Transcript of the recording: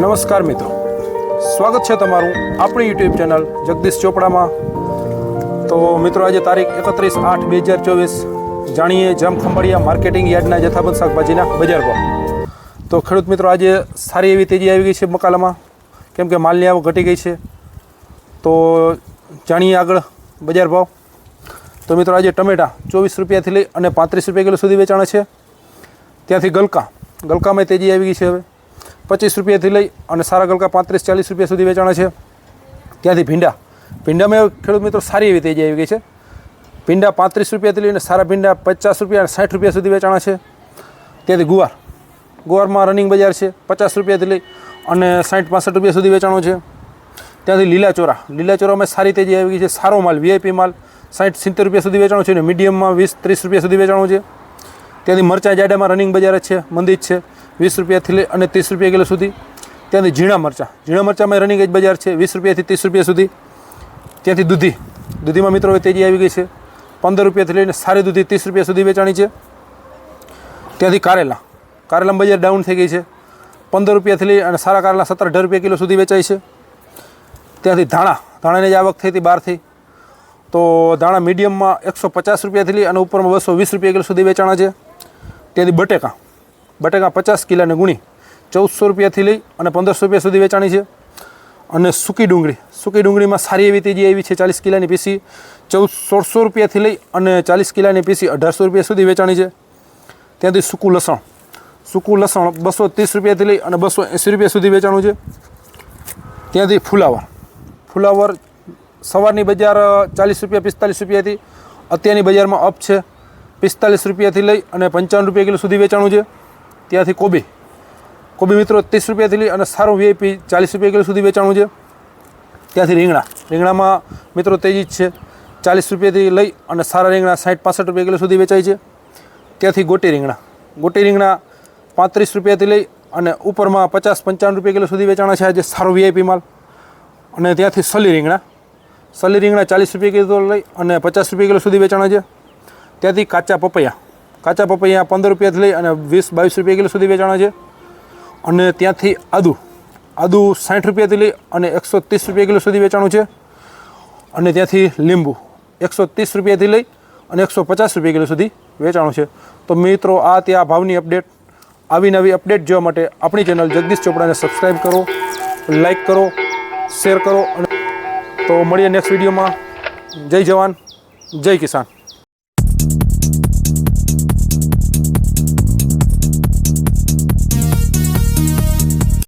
નમસ્કાર મિત્રો. સ્વાગત છે તમારું આપણી યુટ્યુબ ચેનલ જગદીશ ચોપડામાં. તો મિત્રો, આજે તારીખ એકત્રીસ આઠ બે હજાર ચોવીસ. જાણીએ જામખંભાળિયા માર્કેટિંગ યાર્ડના જથ્થાબંધ શાકભાજીના બજાર ભાવ. તો ખેડૂત મિત્રો, આજે સારી એવી તેજી આવી ગઈ છે મકાલામાં. કેમ કે માલની આવક ઘટી ગઈ છે. તો જાણીએ આગળ બજાર ભાવ. તો મિત્રો, આજે ટમેટા ચોવીસ રૂપિયાથી લઈ અને પાંત્રીસ રૂપિયા કિલો સુધી વેચાણ છે. ત્યાંથી ગલકા. ગલકામાં તેજી આવી ગઈ છે હવે. પચીસ રૂપિયાથી લઈ અને સારા ગલકા પાંત્રીસ ચાલીસ રૂપિયા સુધી વેચાણા છે. ત્યાંથી ભીંડા. ભીંડામાં ખેડૂત મિત્રો સારી એવી તેજી આવી ગઈ છે. ભીંડા પાંત્રીસ રૂપિયાથી લઈને સારા ભીંડા પચાસ રૂપિયા અને સાઠ રૂપિયા સુધી વેચાણા છે. ત્યાંથી ગુવાર. ગુવારમાં રનિંગ બજાર છે, પચાસ રૂપિયાથી લઈ અને સાઠ પાસઠ રૂપિયા સુધી વેચાણો છે. ત્યાંથી લીલા ચોરા. લીલા ચોરામાં સારી તેજી આવી ગઈ છે. સારો માલ વીઆઈપી માલ, સાઠ સિત્તેર રૂપિયા સુધી વેચાણો છે અને મીડિયમમાં વીસ, ત્રીસ રૂપિયા સુધી વેચાણો છે. ત્યાંથી મરચાં જાડામાં રનિંગ બજાર છે, મંદિર છે, વીસ રૂપિયાથી લઈ અને ત્રીસ રૂપિયા કિલો સુધી. ત્યાંથી ઝીણા મરચાં, ઝીણા મરચાંમાં રનિંગ જ બજાર છે, વીસ રૂપિયાથી ત્રીસ રૂપિયા સુધી. ત્યાંથી દૂધી, દૂધીમાં મિત્રો તેજી આવી ગઈ છે. પંદર રૂપિયાથી લઈને સારી દૂધી ત્રીસ રૂપિયા સુધી વેચાણી છે. ત્યાંથી કારેલા કારેલા બજાર ડાઉન થઈ ગઈ છે. પંદર રૂપિયાથી લઈ અને સારા કારેલા સત્તર અઢાર રૂપિયા કિલો સુધી વેચાય છે. ત્યાંથી ધાણા, ધાણાની જ આવક થઈ હતી બહારથી તો ધાણા મીડિયમમાં એકસો પચાસ રૂપિયાથી લઈ અને ઉપરમાં બસો વીસ રૂપિયા કિલો સુધી વેચાણા છે. ત્યાંથી બટેકા. બટેકા પચાસ કિલાને ગુણી. ચૌદસો રૂપિયાથી લઈ અને પંદરસો રૂપિયા સુધી વેચાણી છે. અને સૂકી ડુંગળી. સૂકી ડુંગળીમાં સારી એવી તેજી આવી છે ચાલીસ કિલાની પીસી. ચૌદ સોળસો રૂપિયાથી લઈ અને ચાલીસ કિલાની પીસી અઢારસો રૂપિયા સુધી વેચાણી છે. ત્યાંથી સૂકું લસણ. સૂકું લસણ બસો ત્રીસ રૂપિયાથી લઈ અને બસો એંસી રૂપિયા સુધી વેચાણું છે. ત્યાંથી ફુલાવર. ફુલાવર સવારની બજાર ચાલીસ રૂપિયા, પિસ્તાલીસ રૂપિયાથી અત્યારની બજારમાં અપ છે. પિસ્તાલીસ રૂપિયાથી લઈ અને પંચાવન રૂપિયા કિલો સુધી વેચાણું છે. ત્યાંથી કોબી. કોબી મિત્રો ત્રીસ રૂપિયાથી લઈ અને સારું વીઆઈપી ચાલીસ રૂપિયા કિલો સુધી વેચાણું છે. ત્યાંથી રીંગણા. રીંગણામાં મિત્રો તેજી જ છે. ચાલીસ રૂપિયાથી લઈ અને સારા રીંગણા સાઠ પાસઠ રૂપિયા કિલો સુધી વેચાય છે. ત્યાંથી ગોટી રીંગણા. ગોટી રીંગણા પાંત્રીસ રૂપિયાથી લઈ અને ઉપરમાં પચાસ પંચાવન રૂપિયા કિલો સુધી વેચાણા છે આજે સારો વીઆઈપી માલ. અને ત્યાંથી સલી રીંગણા. સલી રીંગણા ચાલીસ રૂપિયા કિલો લઈ અને પચાસ રૂપિયા કિલો સુધી વેચાણા છે. ત્યાંથી કાચા પપૈયા. કાચા પપૈયા પંદર રૂપિયાથી લઈ અને વીસ બાવીસ રૂપિયા કિલો સુધી વેચાણા છે. અને ત્યાંથી આદુ આદુ સાઠ રૂપિયાથી લઈ અને એકસો ત્રીસ રૂપિયા કિલો સુધી વેચાણું છે. અને ત્યાંથી લીંબુ, એકસો ત્રીસ રૂપિયાથી લઈ અને એકસો પચાસ રૂપિયા કિલો સુધી વેચાણું છે. તો મિત્રો, આ ત્યાં ભાવની અપડેટ. આવી નવી અપડેટ જોવા માટે આપણી ચેનલ જગદીશ ચોપડાને સબસ્ક્રાઈબ કરો લાઈક કરો શેર કરો. અને તો મળીએ નેક્સ્ટ વિડીયોમાં જય જવાન, જય કિસાન.